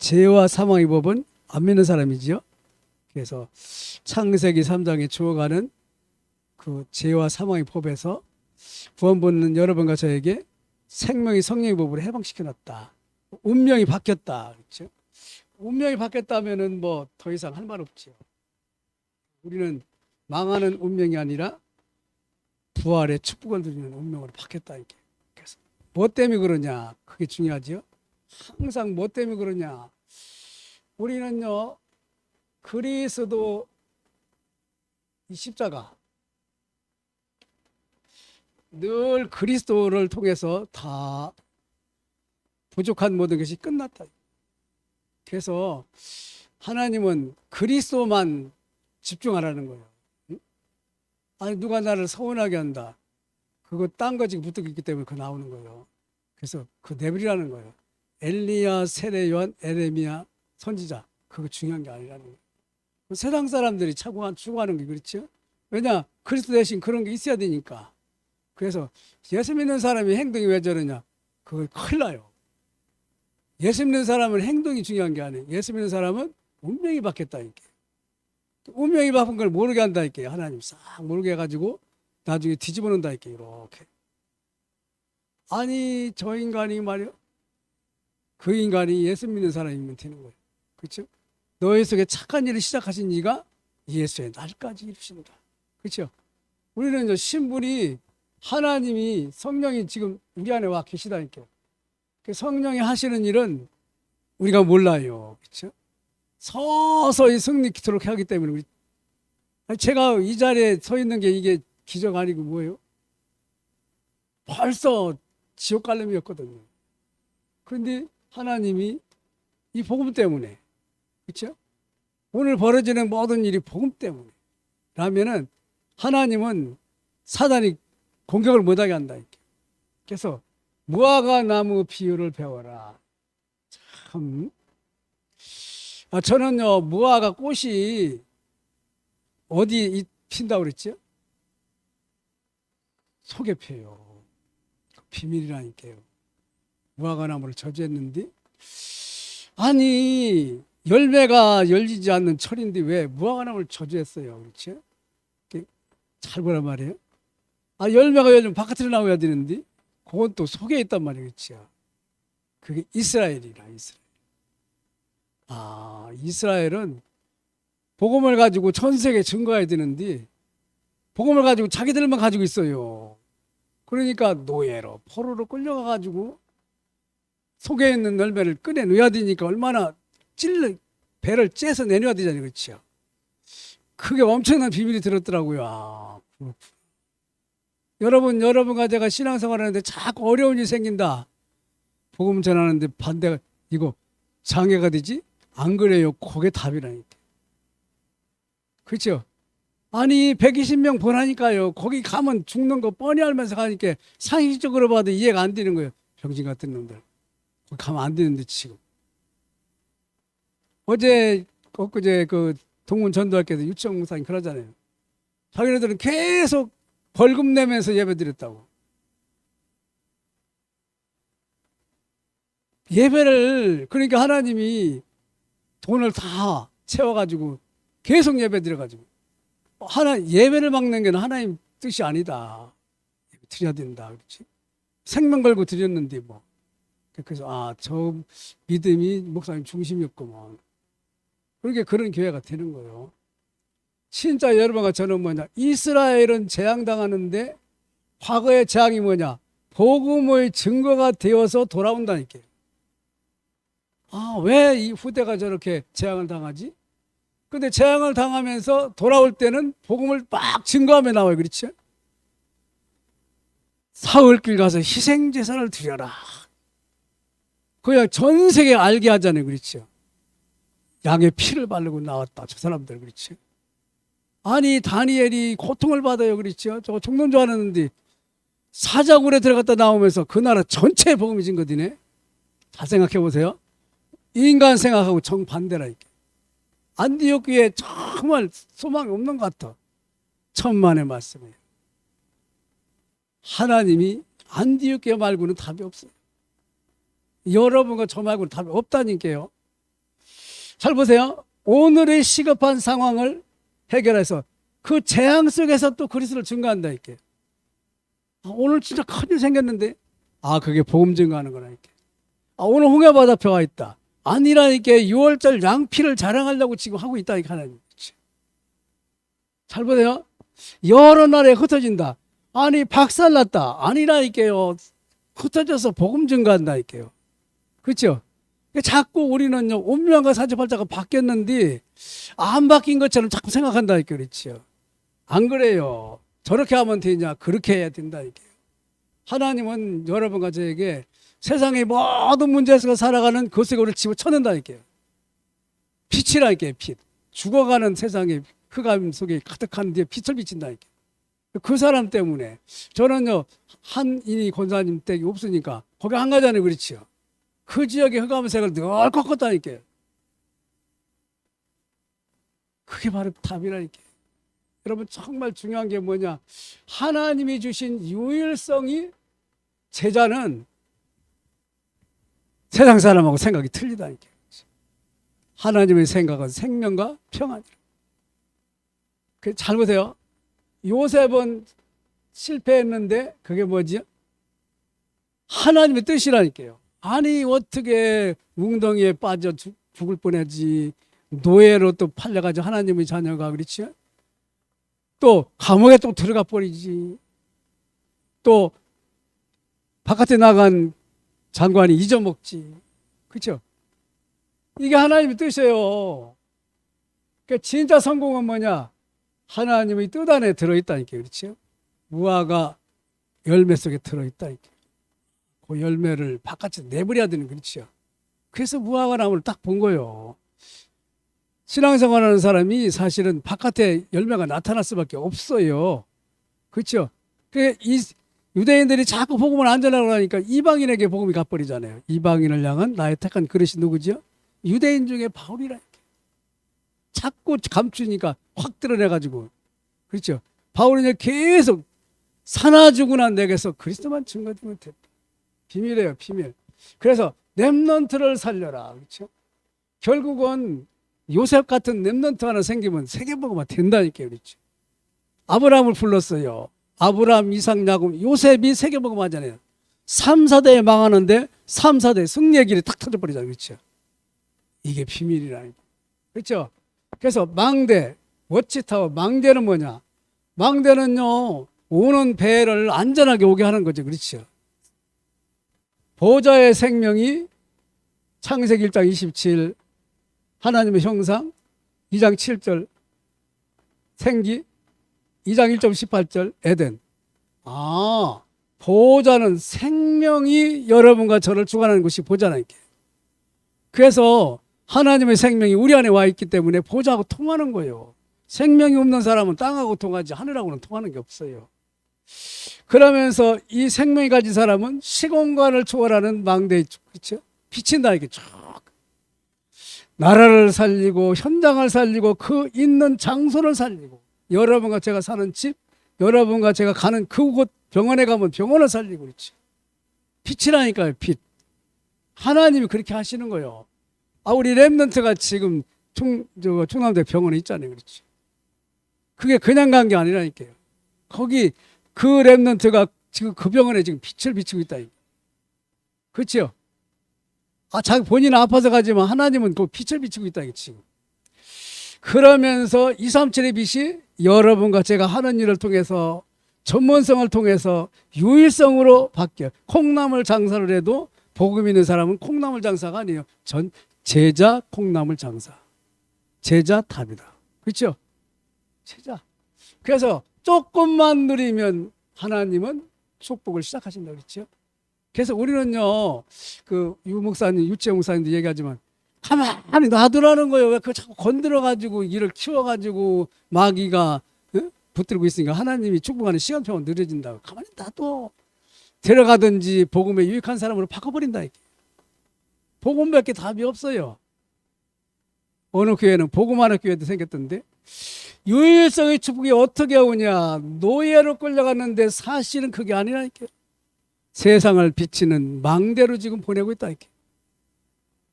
죄와 사망의 법은 안 믿는 사람이지요. 그래서 창세기 3장에 주어가는 그 죄와 사망의 법에서 구원받는 여러분과 저에게 생명의 성령의 법으로 해방시켜 놨다. 운명이 바뀌었다. 그렇죠? 운명이 바뀌었다면은 뭐 더 이상 할 말 없지요. 우리는 망하는 운명이 아니라 부활의 축복을 누리는 운명으로 바뀌었다 이게. 그래서 뭐 때문에 그러냐? 그게 중요하지요. 항상 뭐 때문에 그러냐? 우리는요 그리스도 이 십자가 늘 그리스도를 통해서 다 부족한 모든 것이 끝났다. 그래서 하나님은 그리스도만 집중하라는 거예요. 응? 아니 누가 나를 서운하게 한다. 그거 딴거 지금 붙어 있기 때문에 그 나오는 거예요. 그래서 그 내버리라는 거예요. 엘리야, 세례 요한, 에레미야 선지자 그거 중요한 게 아니라는 거예요. 그 세상 사람들이 차고한 추구하는 게 그렇죠. 왜냐 그리스도 대신 그런 게 있어야 되니까. 그래서 예수 믿는 사람이 행동이 왜 저러냐? 그거 큰일 나요. 예수 믿는 사람은 행동이 중요한 게 아니에요. 예수 믿는 사람은 운명이 바뀌었다 이게. 운명이 바뀐 걸 모르게 한다 이게 하나님 싹 모르게 해가지고 나중에 뒤집어 놓는다 이게 이렇게. 아니 저 인간이 말이요. 그 인간이 예수 믿는 사람이면 되는 거예요. 그렇죠? 너희 속에 착한 일을 시작하신 이가 예수의 날까지 이루신다. 그렇죠? 우리는 이제 신분이 하나님이 성령이 지금 우리 안에 와 계시다니까요. 그 성령이 하시는 일은 우리가 몰라요. 그렇죠? 서서히 승리토록 하기 때문에 우리 제가 이 자리에 서 있는 게 이게 기적 아니고 뭐예요? 벌써 지옥 갈림이었거든요. 그런데 하나님이 이 복음 때문에 그렇죠? 오늘 벌어지는 모든 일이 복음 때문에 라면은 하나님은 사단이 공격을 못하게 한다. 그래서 무화과 나무 비유를 배워라. 참. 아, 저는요, 무화과 꽃이 어디 이- 핀다고 그랬죠? 속에 펴요. 그 비밀이라니까요. 무화과 나무를 저주했는데, 아니, 열매가 열리지 않는 철인데 왜 무화과 나무를 저주했어요? 그렇죠? 이렇게 잘 보란 말이에요. 아, 열매가 열리면 바깥으로 나와야 되는데, 그건 또 속에 있단 말이에요. 그렇죠? 그게 이스라엘이라, 이스라엘. 아, 이스라엘은 복음을 가지고 전 세계에 증거해야 되는데 복음을 가지고 자기들만 가지고 있어요. 그러니까 노예로 포로로 끌려가 가지고 속에 있는 열매를 꺼내 놓아야 되니까 얼마나 찔러 배를 째서 내놔야 되잖아요. 그렇죠? 그게 엄청난 비밀이 들었더라고요. 아. 여러분, 여러분과 제가 신앙생활 하는데 자꾸 어려운 일이 생긴다. 복음 전하는데 반대가 이거 장애가 되지? 안 그래요. 그게 답이라니까. 그렇죠? 아니 120명 보라니까요. 거기 가면 죽는 거 뻔히 알면서 가니까 상식적으로 봐도 이해가 안 되는 거예요. 병신 같은 놈들. 가면 안 되는데 지금. 어제 엊그제 그 동문 전도학교에서 유치원 목사님 그러잖아요. 자기네들은 계속 벌금 내면서 예배 드렸다고. 예배를 그러니까 하나님이 돈을 다 채워가지고 계속 예배 드려가지고 하나 예배를 막는 게 하나님 뜻이 아니다. 드려야 된다, 그렇지? 생명 걸고 드렸는데 뭐 그래서 아 저 믿음이 목사님 중심이었구먼. 그렇게 그런 교회가 되는 거예요. 진짜 여러분과 저는 뭐냐 이스라엘은 재앙당하는데 과거의 재앙이 뭐냐 복음의 증거가 되어서 돌아온다니까요. 아, 왜 이 후대가 저렇게 재앙을 당하지? 근데 재앙을 당하면서 돌아올 때는 복음을 막 증거하며 나와요. 그렇죠? 사흘길 가서 희생제사를 드려라. 그냥 전 세계 알게 하잖아요. 그렇죠? 양의 피를 바르고 나왔다. 저 사람들. 그렇죠? 아니, 다니엘이 고통을 받아요. 그렇죠? 저거 죽는 줄 알았는데 사자굴에 들어갔다 나오면서 그 나라 전체에 복음이 증거되네. 잘 생각해 보세요. 인간 생각하고 정반대라니까. 안디옥 교회 정말 소망이 없는 것 같아. 천만의 말씀이에요. 하나님이 안디옥 교회 말고는 답이 없어요. 여러분과 저 말고는 답이 없다니까요. 잘 보세요. 오늘의 시급한 상황을 해결해서 그 재앙 속에서 또 그리스도를 증거한다 이렇게. 아, 오늘 진짜 큰일 생겼는데 아 그게 복음 증거하는 거라 이렇게. 아 오늘 홍해바다 표가 있다. 아니라니까 6월절 양피를 자랑하려고 지금 하고 있다 이렇게 하나님. 잘 보세요. 여러 나라에 흩어진다. 아니 박살났다. 아니라니까요. 흩어져서 복음 증거한다니까요. 그렇죠? 자꾸 우리는요 운명과 사주팔자가 바뀌었는데 안 바뀐 것처럼 자꾸 생각한다니까 그렇죠. 안 그래요. 저렇게 하면 되냐? 그렇게 해야 된다니까요. 하나님은 여러분과 저에게 세상의 모든 문제에서 살아가는 그 우리를 집어쳐낸다니까요. 빛이라니까요, 빛. 죽어가는 세상의 흑암 속에 가득한 뒤에 빛을 비친다니까요. 그 사람 때문에 저는요 한인이 권사님 댁이 없으니까 거기 안 가잖아요, 그렇지요. 그 지역의 흑암색을 늘 꺾었다니까요. 그게 바로 답이라니까요. 여러분 정말 중요한 게 뭐냐? 하나님이 주신 유일성이 제자는 세상 사람하고 생각이 틀리다니까요. 하나님의 생각은 생명과 평안이라. 그 잘보세요. 요셉은 실패했는데 그게 뭐지? 하나님의 뜻이라니까요. 아니 어떻게 웅덩이에 빠져 죽- 죽을 뻔하지 노예로 또 팔려가지고 하나님의 자녀가 그렇지? 또 감옥에 또 들어가 버리지. 또 바깥에 나간 장관이 잊어먹지. 그렇죠? 이게 하나님의 뜻이에요. 그러니까 진짜 성공은 뭐냐? 하나님의 뜻 안에 들어있다니까요. 그렇죠? 무화과 열매 속에 들어있다니까요. 그 열매를 바깥에 내버려야 되는 그렇죠. 그래서 무화과 나무를 딱 본 거예요. 신앙생활하는 사람이 사실은 바깥에 열매가 나타날 수밖에 없어요. 그렇죠? 그이 유대인들이 자꾸 복음을 안 전하려고 하니까 이방인에게 복음이 가버리잖아요. 이방인을 향한 나의 택한 그릇이 누구죠? 유대인 중에 바울이라니까. 자꾸 감추니까 확 드러내가지고. 그렇죠? 바울은 계속 사나주구나 내게서 그리스도만 증거되면 됐다. 비밀이에요, 비밀. 그래서 랩넌트를 살려라. 그렇죠? 결국은 요셉 같은 랩넌트 하나 생기면 세계복음화 된다니까요. 그렇죠? 아브라함을 불렀어요. 아브라함, 이삭, 야곱, 요셉이 세계복음화잖아요. 3, 4대에 망하는데 3, 4대 승리의 길이 탁 터져버리잖아요. 그렇죠? 이게 비밀이라니까. 그렇죠? 그래서 망대, 워치타워, 망대는 뭐냐? 망대는요, 오는 배를 안전하게 오게 하는 거죠. 그렇죠? 보좌의 생명이 창세기 1장 27 하나님의 형상 2장 7절 생기 2장 1절 18절 에덴. 아 보좌는 생명이 여러분과 저를 주관하는 것이 보좌라는 게. 그래서 하나님의 생명이 우리 안에 와 있기 때문에 보좌하고 통하는 거예요. 생명이 없는 사람은 땅하고 통하지 하늘하고는 통하는 게 없어요 그러면서 이 생명이 가진 사람은 시공간을 초월하는 망대에 그렇죠? 비친다 이게 쭉 나라를 살리고 현장을 살리고 그 있는 장소를 살리고 여러분과 제가 사는 집 여러분과 제가 가는 그곳 병원에 가면 병원을 살리고 그렇지. 빛이라니까요 빛. 하나님이 그렇게 하시는 거예요. 아 우리 랩런트가 지금 충, 저, 충남대 병원에 있잖아요 그렇지. 그게 그냥 간 게 아니라니까요. 거기 그 랩런트가 지금 그 병원에 지금 빛을 비치고 있다. 그렇죠? 아, 자기 본인은 아파서 가지만 하나님은 그 빛을 비치고 있다. 지금. 그러면서 237의 빛이 여러분과 제가 하는 일을 통해서 전문성을 통해서 유일성으로 바뀌어. 콩나물 장사를 해도 복음 있는 사람은 콩나물 장사가 아니에요. 전 제자 콩나물 장사. 제자 답이다. 그렇죠? 제자. 그래서 조금만 누리면 하나님은 축복을 시작하신다 그랬죠. 그래서 우리는요, 그 유목사님, 유채 목사님도 얘기하지만 가만히 놔두라는 거예요. 왜 그 자꾸 건드려가지고 일을 키워가지고 마귀가 응? 붙들고 있으니까 하나님이 축복하는 시간표가 느려진다고. 가만히 놔둬. 데려가든지 복음에 유익한 사람으로 바꿔버린다. 이게. 복음밖에 답이 없어요. 어느 교회는 복음 하는 교회도 생겼던데 유일성의 축복이 어떻게 오냐 노예로 끌려갔는데 사실은 그게 아니라니까 세상을 비치는 망대로 지금 보내고 있다 이렇게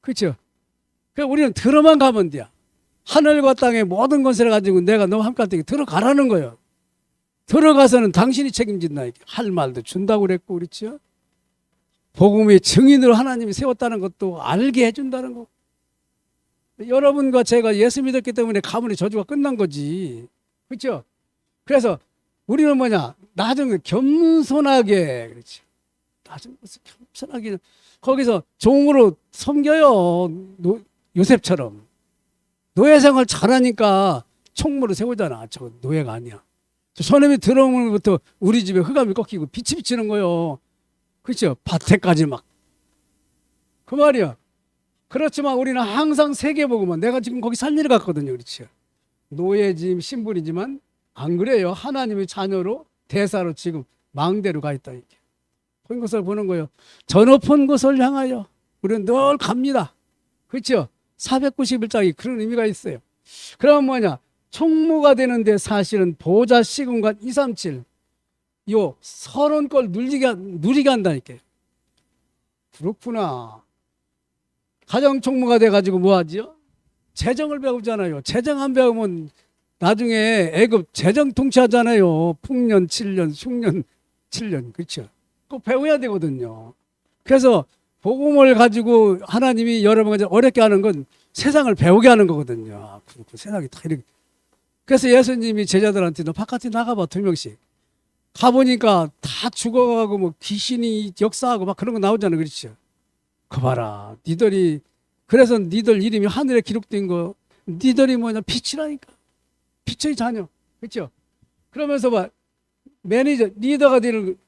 그렇죠 그 우리는 들어만 가면 돼요. 하늘과 땅의 모든 것을 가지고 내가 너와 함께 할 때 들어가라는 거예요. 들어가서는 당신이 책임진다. 이렇게. 할 말도 준다고 그랬고 그렇죠. 복음의 증인으로 하나님이 세웠다는 것도 알게 해준다는 거. 여러분과 제가 예수 믿었기 때문에 가문의 저주가 끝난 거지. 그렇죠? 그래서 우리는 뭐냐? 나중에 겸손하게 그렇지. 나중에 겸손하게 거기서 종으로 섬겨요. 노, 요셉처럼 노예 생활 잘하니까 총무로 세우잖아. 저 노예가 아니야. 저 손님이 들어오면부터 우리 집에 흑암이 꺾이고 빛이 비치는 거요. 그렇죠? 밭에까지 막. 그 말이야. 그렇지만 우리는 항상 세계 보고만 내가 지금 거기 살 일을 갔거든요. 그렇죠? 노예짐 신분이지만 안 그래요. 하나님의 자녀로 대사로 지금 망대로 가 있다 이게. 본 것을 보는 거예요. 저 높은 곳을 향하여 우리는 늘 갑니다. 그렇죠? 491장이 그런 의미가 있어요. 그러면 뭐냐? 총무가 되는데 사실은 보좌 시군관 237, 요 서론 걸 누리게, 누리게 한다니까요. 그렇구나. 가정 총무가 돼가지고 뭐 하지요? 재정을 배우잖아요. 재정 안 배우면 나중에 애급 재정 통치하잖아요. 풍년 7년, 흉년 7년. 그렇죠? 꼭 배워야 되거든요. 그래서 복음을 가지고 하나님이 여러분을 어렵게 하는 건 세상을 배우게 하는 거거든요. 아, 그렇고 세상이 다 이렇게. 그래서 예수님이 제자들한테 너 바깥에 나가봐 두 명씩. 가보니까 다 죽어가고 뭐 귀신이 역사하고 막 그런 거 나오잖아요. 그렇죠? 그 봐라. 니들이 그래서 니들 이름이 하늘에 기록된 거 니들이 뭐냐 빛이라니까. 빛의 자녀. 그렇죠? 그러면서 봐 매니저 리더가 되는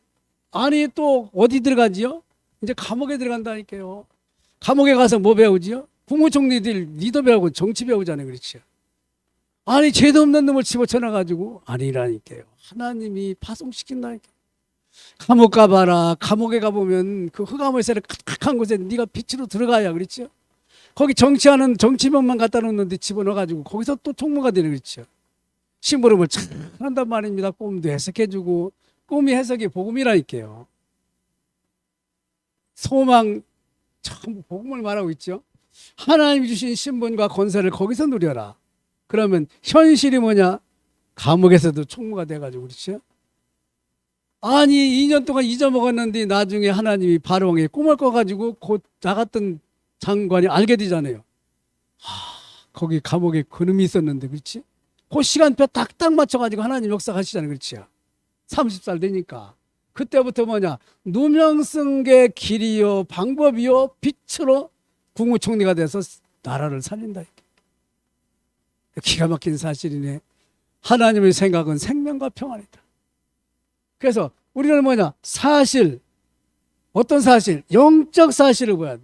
아니 또 어디 들어가지요? 이제 감옥에 들어간다니까요. 감옥에 가서 뭐 배우지요? 국무총리들 리더 배우고 정치 배우잖아요. 그렇죠? 아니 죄도 없는 놈을 집어쳐놔 가지고 아니라니까요. 하나님이 파송시킨다니까. 감옥 가봐라. 감옥에 가보면 그 세를 칵칵한 곳에 네가 빛으로 들어가야 그렇죠? 거기 정치하는 정치병만 갖다 놓는데 집어넣어 가지고 거기서 또 총무가 되는 그렇죠? 심부름을 잘 한단 말입니다. 꿈도 해석해주고 꿈이 해석이 복음이라니까요. 소망 전부 복음을 말하고 있죠. 하나님이 주신 신분과 권세를 거기서 누려라. 그러면 현실이 뭐냐? 감옥에서도 총무가 돼가지고 그렇죠. 아니 2년 동안 잊어먹었는데 나중에 하나님이 바로왕의 꿈을 꿔가지고 곧 나갔던 장관이 알게 되잖아요. 하, 거기 감옥에 그놈이 있었는데 그렇지? 그 시간표 딱딱 맞춰가지고 하나님 역사하시잖아요. 그렇죠? 30살 되니까. 그때부터 뭐냐? 누명승계 길이요, 방법이요, 빛으로 국무총리가 돼서 나라를 살린다. 기가 막힌 사실이네. 하나님의 생각은 생명과 평안이다. 그래서 우리는 뭐냐? 사실, 어떤 사실? 영적 사실을 봐야 돼.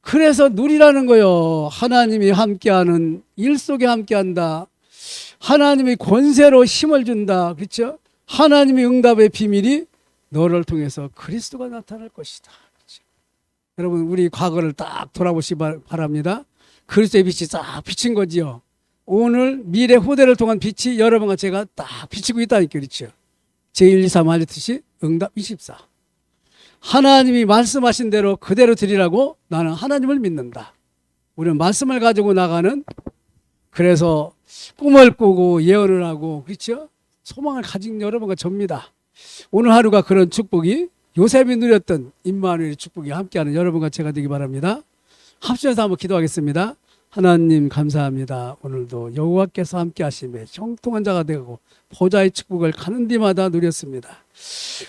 그래서 누리라는 거요. 하나님이 함께하는 일 속에 함께한다. 하나님이 권세로 힘을 준다. 그렇죠? 하나님의 응답의 비밀이 너를 통해서 그리스도가 나타날 것이다. 그렇죠? 여러분 우리 과거를 딱 돌아보시 기 바랍니다. 그리스도의 빛이 딱 비친 거지요. 오늘 미래 후대를 통한 빛이 여러분과 제가 딱 비치고 있다니까 그렇죠. 제1, 2, 3 알렸듯이 응답 24. 하나님이 말씀하신 대로 그대로 드리라고 나는 하나님을 믿는다. 우리는 말씀을 가지고 나가는 그래서 꿈을 꾸고 예언을 하고 그렇죠? 소망을 가진 여러분과 접니다. 오늘 하루가 그런 축복이 요셉이 누렸던 임마누엘의 축복이 함께하는 여러분과 제가 되기 바랍니다. 합심해서 한번 기도하겠습니다. 하나님 감사합니다. 오늘도 여호와께서 함께 하심에 형통한 자가 되고 보좌의 축복을 가는 데마다 누렸습니다.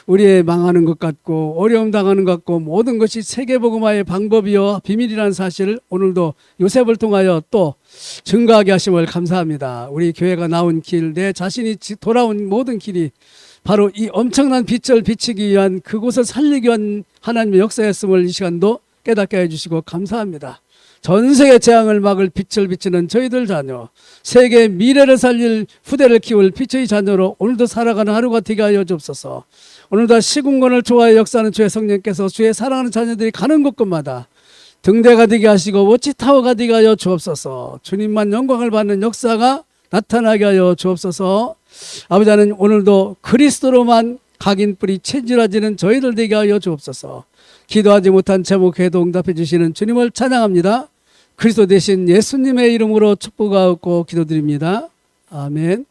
우리의 망하는 것 같고 어려움 당하는 것 같고 모든 것이 세계복음화의 방법이요 비밀이라는 사실을 오늘도 요셉을 통하여 또 증거하게 하심을 감사합니다. 우리 교회가 나온 길, 내 자신이 돌아온 모든 길이 바로 이 엄청난 빛을 비치기 위한 그곳을 살리기 위한 하나님의 역사였음을 이 시간도 깨닫게 해주시고 감사합니다. 전 세계 재앙을 막을 빛을 비치는 저희들 자녀, 세계 미래를 살릴 후대를 키울 빛의 자녀로 오늘도 살아가는 하루가 되게 하여 주옵소서. 오늘도 시군권을 좋아해 역사하는 주의 성령께서 주의 사랑하는 자녀들이 가는 곳곳마다 등대가 되게 하시고 워치타워가 되게 하여 주옵소서. 주님만 영광을 받는 역사가 나타나게 하여 주옵소서. 아버지 하나님 오늘도 그리스도로만 각인 뿌리 체질화지는 저희들 되게 하여 주옵소서. 기도하지 못한 제목에도 응답해 주시는 주님을 찬양합니다. 그리스도 대신 예수님의 이름으로 축복하고 기도드립니다. 아멘.